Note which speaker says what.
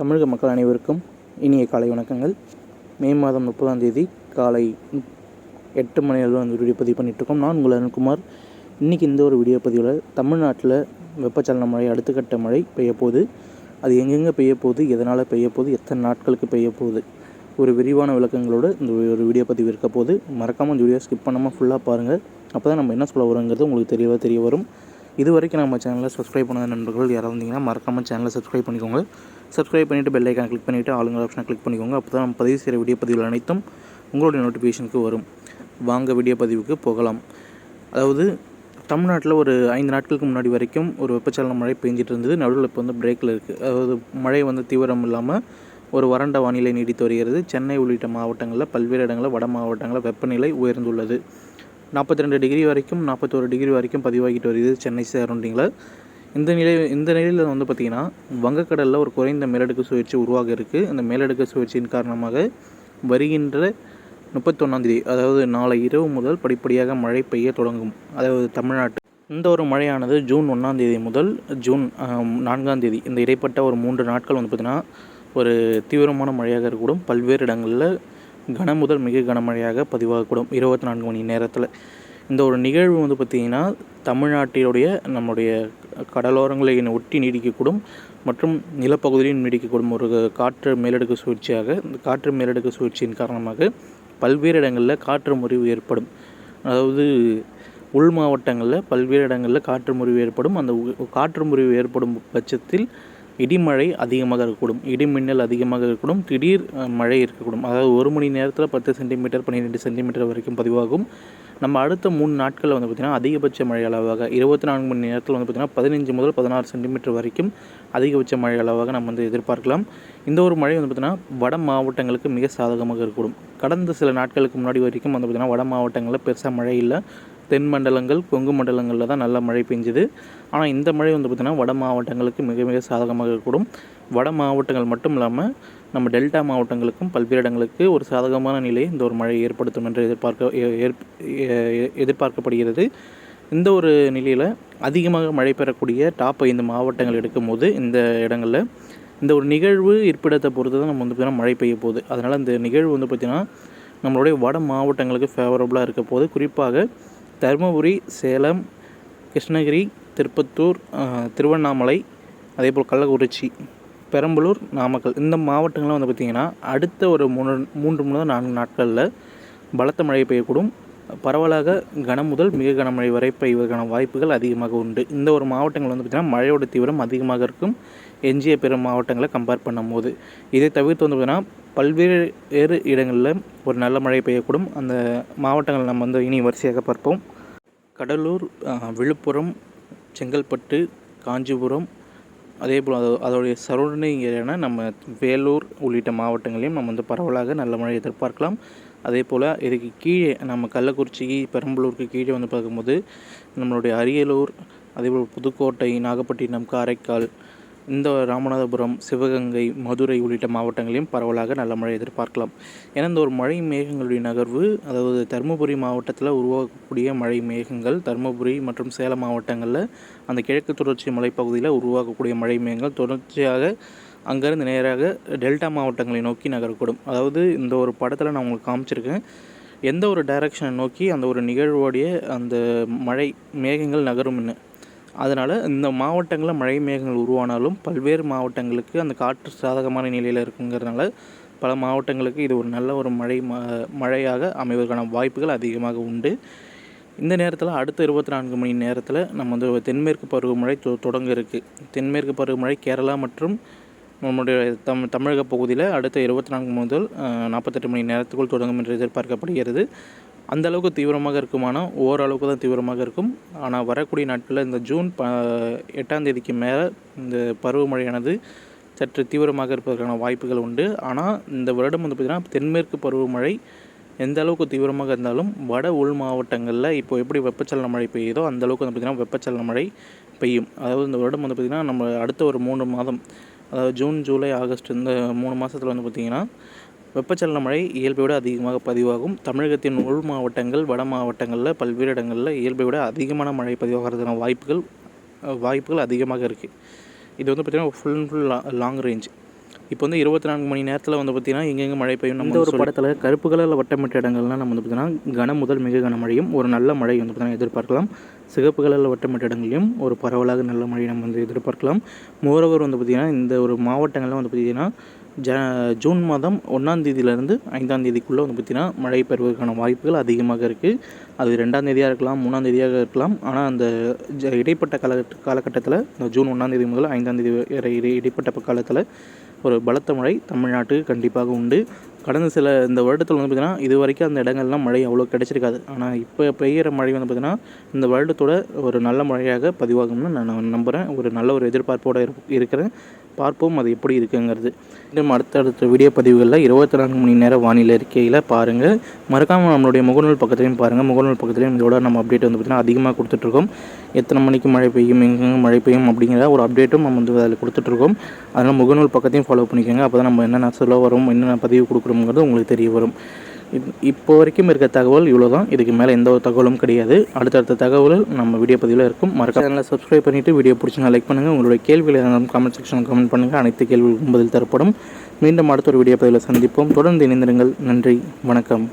Speaker 1: தமிழக மக்கள் அனைவருக்கும் இனிய காலை வணக்கங்கள். மே மாதம் முப்பதாம் தேதி காலை எட்டு மணி அளவில் வந்து வீடியோ பதிவு பண்ணிகிட்ருக்கோம் நான் உங்கள் அருண்குமார். இன்றைக்கி இந்த ஒரு வீடியோ பதிவில் தமிழ்நாட்டில் வெப்பச்சலன மழை அடுத்த கட்ட மழை பெய்ய போகுது. அது எங்கெங்கே பெய்ய போகுது? எதனால் பெய்ய போகுது? எத்தனை நாட்களுக்கு பெய்ய போகுது? ஒரு விரிவான விளக்கங்களோடு இந்த ஒரு வீடியோ பதிவு இருக்க போது மறக்காமல் இந்த வீடியோ ஸ்கிப் பண்ணாமல் ஃபுல்லாக பாருங்கள் அப்போ தான் நம்ம என்ன சொல்ல வரோங்கிறது உங்களுக்கு தெரியவா தெரிய வரும். இது வரைக்கும் நம்ம சேனலை சப்ஸ்கிரைப் பண்ணாத நண்பர்கள் யாராவது இருந்தீங்கன்னா மறக்காமல் சேனலை சப்ஸ்கிரைப் பண்ணிக்கோங்க. சப்ஸ்கிரைப் பண்ணிவிட்டு பெல் ஐக்கான் கிளிக் பண்ணிவிட்டு ஆளுங்க ஆப்ஷனை கிளிக் பண்ணிக்கோங்க. அப்போ தான் பதிவு செய்கிற வீடியோ பதிவுகள் அனைத்தும் உங்களுடைய நோட்டிஃபிகேஷனுக்கு வரும். வாங்க வீடியோ பதிவுக்கு போகலாம். அதாவது தமிழ்நாட்டில் ஒரு ஐந்து நாட்களுக்கு முன்னாடி வரைக்கும் ஒரு வெப்பச்சலன மழை பெஞ்சிட்டு இருந்தது. நடுவில் இப்போ வந்து பிரேக்கில் இருக்குது அதாவது மழை வந்து தீவிரம் இல்லாமல் ஒரு வறண்ட வானிலை நீடித்து வருகிறது. சென்னை உள்ளிட்ட மாவட்டங்களில் பல்வேறு இடங்களில் வட மாவட்டங்களில் வெப்பநிலை உயர்ந்துள்ளது. நாற்பத்தி ரெண்டு டிகிரி வரைக்கும் நாற்பத்தோரு டிகிரி வரைக்கும் பதிவாகிட்டு வருகிறது சென்னை சரௌண்டிங்கில் இந்த நிலை இந்த நிலையில் வந்து பார்த்திங்கன்னா வங்கக்கடலில் ஒரு குறைந்த மேலடுக்கு சுழற்சி உருவாக இருக்குது அந்த மேலடுக்கு சுழற்சியின் காரணமாக வருகின்ற முப்பத்தொன்னாந்தேதி அதாவது நாளை இரவு முதல் படிப்படியாக மழை பெய்ய தொடங்கும். அதாவது தமிழ்நாட்டு இந்த ஒரு மழையானது ஜூன் ஒன்றாந்தேதி முதல் ஜூன் நான்காந்தேதி இந்த இடைப்பட்ட ஒரு மூன்று நாட்கள் வந்து பார்த்திங்கன்னா ஒரு தீவிரமான மழையாக இருக்கக்கூடும். பல்வேறு இடங்களில் கன முதல் மிக கனமழையாக பதிவாகக்கூடும். இருபத்தி நான்கு மணி நேரத்தில். இந்த ஒரு நிகழ்வு வந்து பார்த்திங்கன்னா தமிழ்நாட்டினுடைய நம்முடைய கடலோரங்களை ஒட்டி நீடிக்கக்கூடும் மற்றும் நிலப்பகுதியிலும் நீடிக்கக்கூடும். ஒரு காற்று மேலடுக்கு சுழற்சியாக இந்த காற்று மேலடுக்கு சுழற்சியின் காரணமாக பல்வேறு இடங்களில் காற்று முறிவு ஏற்படும். அதாவது உள் மாவட்டங்களில் பல்வேறு இடங்களில் காற்று முறிவு ஏற்படும். அந்த காற்று முறிவு ஏற்படும் பட்சத்தில் இடிமழை அதிகமாக இருக்கக்கூடும். இடிமின்னல் அதிகமாக இருக்கக்கூடும். திடீர் மழை இருக்கக்கூடும். அதாவது ஒரு மணி நேரத்தில் பத்து சென்டிமீட்டர் பன்னிரெண்டு சென்டிமீட்டர் வரைக்கும் பதிவாகும். நம்ம அடுத்த மூணு நாட்களில் வந்து பார்த்திங்கன்னா அதிகபட்ச மழை அளவாக இருபத்தி நான்கு மணி நேரத்தில் வந்து பார்த்திங்கன்னா பதினஞ்சு முதல் பதினாறு சென்டிமீட்டர் வரைக்கும் அதிகபட்ச மழை அளவாக நம்ம வந்து எதிர்பார்க்கலாம். இந்த ஒரு மழை வந்து பார்த்திங்கன்னா வட மாவட்டங்களுக்கு மிக சாதகமாக இருக்கக்கூடும். கடந்த சில நாட்களுக்கு முன்னாடி வரைக்கும் வந்து பார்த்திங்கன்னா வட மாவட்டங்களில் பெருசாக மழை இல்லை. தென் மண்டலங்கள் கொங்கு மண்டலங்களில் தான் நல்ல மழை பெஞ்சுது. ஆனால் இந்த மழை வந்து பார்த்திங்கன்னா வட மாவட்டங்களுக்கு மிக மிக சாதகமாக இருக்கக்கூடும் வட மாவட்டங்கள் மட்டும் இல்லாமல் நம்ம டெல்டா மாவட்டங்களுக்கும் பல்வேறு இடங்களுக்கு ஒரு சாதகமான நிலையை இந்த ஒரு மழை ஏற்படுத்தும் என்று எதிர்பார்க்க எ- எதிர்பார்க்கப்படுகிறது. இந்த ஒரு நிலையில் அதிகமாக மழை பெறக்கூடிய டாப் ஐந்து மாவட்டங்கள் எடுக்கும்போது இந்த இடங்களில் இந்த ஒரு நிகழ்வு இருப்பிடத்தை பொறுத்து தான் நம்ம வந்து பார்த்திங்கன்னா மழை பெய்ய போகுது. அதனால் இந்த நிகழ்வு வந்து பார்த்திங்கன்னா நம்மளுடைய வட மாவட்டங்களுக்கு ஃபேவரபுளாக இருக்க போது குறிப்பாக தருமபுரி சேலம் கிருஷ்ணகிரி திருப்பத்தூர் திருவண்ணாமலை அதேபோல் கள்ளக்குறிச்சி பெரம்பலூர் நாமக்கல். இந்த மாவட்டங்கள்லாம் வந்து பார்த்திங்கன்னா அடுத்த ஒரு மூணு மூன்று முதல் நான்கு நாட்களில் பலத்த மழை பெய்யக்கூடும். பரவலாக கனம் முதல் மிக கனமழை வரை பெய்வதற்கான வாய்ப்புகள் அதிகமாக உண்டு. இந்த ஒரு மாவட்டங்கள் வந்து பார்த்திங்கன்னா மழையோட தீவிரம் அதிகமாக இருக்கும். எஞ்சிய பிற மாவட்டங்களை கம்பேர் பண்ணும்போது. இதை தவிர்த்து வந்து பார்த்திங்கன்னா பல்வேறு வேறு இடங்களில் ஒரு நல்ல மழை பெய்யக்கூடும். அந்த மாவட்டங்கள் நம்ம வந்து இனி வரிசையாக பார்ப்போம். கடலூர் விழுப்புரம் செங்கல்பட்டு காஞ்சிபுரம் அதே போல் அது அதோடைய சரௌண்டிங் ஏரியான நம்ம வேலூர் உள்ளிட்ட மாவட்டங்களையும் நம்ம வந்து பரவலாக நல்ல மழை எதிர்பார்க்கலாம். அதே போல் இதுக்கு கீழே நம்ம கள்ளக்குறிச்சி பெரம்பலூருக்கு கீழே வந்து பார்க்கும்போது நம்மளுடைய அரியலூர் அதேபோல் புதுக்கோட்டை நாகப்பட்டினம் காரைக்கால் இந்த ராமநாதபுரம் சிவகங்கை மதுரை உள்ளிட்ட மாவட்டங்களையும் பரவலாக நல்ல மழை எதிர்பார்க்கலாம். ஏன்னா இந்த ஒரு மழை மேகங்களுடைய நகர்வு அதாவது தருமபுரி மாவட்டத்தில் உருவாகக்கூடிய மழை மேகங்கள் தருமபுரி மற்றும் சேலம் மாவட்டங்களில் அந்த கிழக்கு தொடர்ச்சி மலைப்பகுதியில் உருவாகக்கூடிய மழை மேகங்கள் தொடர்ச்சியாக அங்கேருந்து நேராக டெல்டா மாவட்டங்களை நோக்கி நகரக்கூடும். அதாவது இந்த ஒரு படத்தில் நான் உங்களுக்கு காமிச்சிருக்கேன். எந்த ஒரு டைரக்ஷனை நோக்கி அந்த ஒரு நிகழ்வோடைய அந்த மழை மேகங்கள் நகரும்னு. அதனால் இந்த மாவட்டங்களில் மழை மேகங்கள் உருவானாலும் பல்வேறு மாவட்டங்களுக்கு அந்த காற்று சாதகமான நிலையில் இருக்குங்கிறதுனால பல மாவட்டங்களுக்கு இது ஒரு நல்ல ஒரு மழை ம- மழையாக அமைவதற்கான வாய்ப்புகள் அதிகமாக உண்டு. இந்த நேரத்தில் அடுத்த இருபத்தி நான்கு மணி நேரத்தில் நம்ம வந்து தென்மேற்கு பருவமழை தொ தொடங்க இருக்குது தென்மேற்கு பருவமழை கேரளா மற்றும் நம்முடைய தம் தமிழக பகுதியில் அடுத்த இருபத்தி நான்கு முதல் நாற்பத்தெட்டு மணி நேரத்துக்குள் தொடங்கும் என்று எதிர்பார்க்கப்படுகிறது. அந்த அளவுக்கு தீவிரமாக இருக்குமானால் ஓரளவுக்கு தான் தீவிரமாக இருக்கும். ஆனால் வரக்கூடிய நாட்களில் இந்த ஜூன் ப எட்டாம் தேதிக்கு மேலே இந்த பருவமழையானது சற்று தீவிரமாக இருப்பதற்கான வாய்ப்புகள் உண்டு. ஆனால் இந்த வருடம் வந்து பார்த்திங்கன்னா தென்மேற்கு பருவமழை எந்த அளவுக்கு தீவிரமாக இருந்தாலும் வட உள் மாவட்டங்களில் இப்போ எப்படி வெப்பச்சலன மழை பெய்யுதோ அந்த அளவுக்கு வந்து பார்த்திங்கன்னா வெப்பச்சலன மழை பெய்யும். அதாவது இந்த வருடம் வந்து பார்த்திங்கன்னா நம்ம அடுத்த ஒரு மூணு மாதம் அதாவது ஜூன் ஜூலை ஆகஸ்ட் இந்த மூணு மாதத்தில் வந்து பார்த்திங்கன்னா வெப்பச்சலன மழை இயல்பை விட அதிகமாக பதிவாகும். தமிழகத்தின் உள் மாவட்டங்கள் வட மாவட்டங்களில் பல்வேறு இடங்களில் இயல்பை விட அதிகமான மழை பதிவாகிறதுக்கான வாய்ப்புகள் வாய்ப்புகள் அதிகமாக இருக்குது இது வந்து பார்த்திங்கன்னா full and full long range இப்போ வந்து இருபத்தி நான்கு மணி நேரத்தில் வந்து பார்த்திங்கன்னா எங்கெங்கே மழை பெய்யும் இந்த ஒரு படத்தில் கருப்பு கலரில் வட்டமிட்ட இடங்கள்லாம் நம்ம வந்து பார்த்திங்கன்னா கன முதல் மிக கனமழையும் ஒரு நல்ல மழை வந்து பார்த்திங்கன்னா எதிர்பார்க்கலாம். சிகப்பு கலரில் வட்டமிட்ட இடங்களையும் ஒரு பரவலாக நல்ல மழை நம்ம வந்து எதிர்பார்க்கலாம். மோரோவர் வந்து பார்த்திங்கன்னா இந்த ஒரு மாவட்டங்கள்லாம் வந்து பார்த்திங்கன்னா ஜ ஜூன் மாதம் ஒன்றாம் தேதியிலேருந்து ஐந்தாம் தேதிக்குள்ளே வந்து பார்த்திங்கன்னா மழை பெறுவதற்கான வாய்ப்புகள் அதிகமாக இருக்குது அது ரெண்டாம் தேதியாக இருக்கலாம் மூணாம் தேதியாக இருக்கலாம். ஆனால் அந்த ஜ இடைப்பட்ட கால காலகட்டத்தில் இந்த ஜூன் ஒன்றாம் தேதி முதல் ஐந்தாம் தேதி வரை இடை இடைப்பட்ட காலத்தில் ஒரு பலத்த மழை தமிழ்நாட்டுக்கு கண்டிப்பாக உண்டு. கடந்த சில இந்த வருடத்தில் வந்து பார்த்திங்கன்னா இது வரைக்கும் அந்த இடங்கள்லாம் மழை அவ்வளோ கிடச்சிருக்காது. ஆனால் இப்போ பெய்கிற மழை வந்து பார்த்திங்கன்னா இந்த வருடத்தோட ஒரு நல்ல மழையாக பதிவாகும்னு நான் நம்புகிறேன் ஒரு நல்ல ஒரு எதிர்பார்ப்போடு இருக்கிறேன். பார்ப்போம் அது எப்படி இருக்குங்கிறது. இன்னும் அடுத்தடுத்த வீடியோ பதிவுகளில் இருபத்தி நான்கு மணி நேரம் வானிலை இருக்கையில் பாருங்கள் மறக்காமல் நம்மளுடைய முகநூல் பக்கத்துலையும் பாருங்கள் முகநூல் பக்கத்துலையும் இதோட நம்ம அப்டேட் வந்து பார்த்திங்கன்னா அதிகமாக கொடுத்துட்ருக்கோம். எத்தனை மணிக்கு மழை பெய்யும் எங்கெங்க மழை பெய்யும் அப்படிங்கிற ஒரு அப்டேட்டும் நம்ம வந்து அதில் கொடுத்துட்ருக்கோம். அதனால் முகநூல் பக்கத்தையும் ஃபாலோ பண்ணிக்கோங்க. அப்போ தான் நம்ம என்னென்ன சொல்ல வரும் என்னென்ன பதிவு கொடுக்குறோங்கிறது உங்களுக்கு தெரிய வரும். இப்போ வரைக்கும் இருக்க தகவல் இவ்வளோ தான் இதுக்கு மேலே எந்த ஒரு தகவலும் கிடையாது. அடுத்தடுத்த தகவல் நம்ம வீடியோ பதிவில் இருக்கும். மறக்காம சேனலை சப்ஸ்கிரைப் பண்ணிவிட்டு வீடியோ பிடிச்சிங்க லைக் பண்ணுங்கள் உங்களுடைய கேள்விகள் கமெண்ட் செக்ஷனில் கமெண்ட் பண்ணுங்கள் அனைத்து கேள்விகளுக்கும் பதில் தரப்படும். மீண்டும் அடுத்த ஒரு வீடியோ பதிவில் சந்திப்போம். தொடர்ந்து இணைந்திருங்கள். நன்றி. வணக்கம்.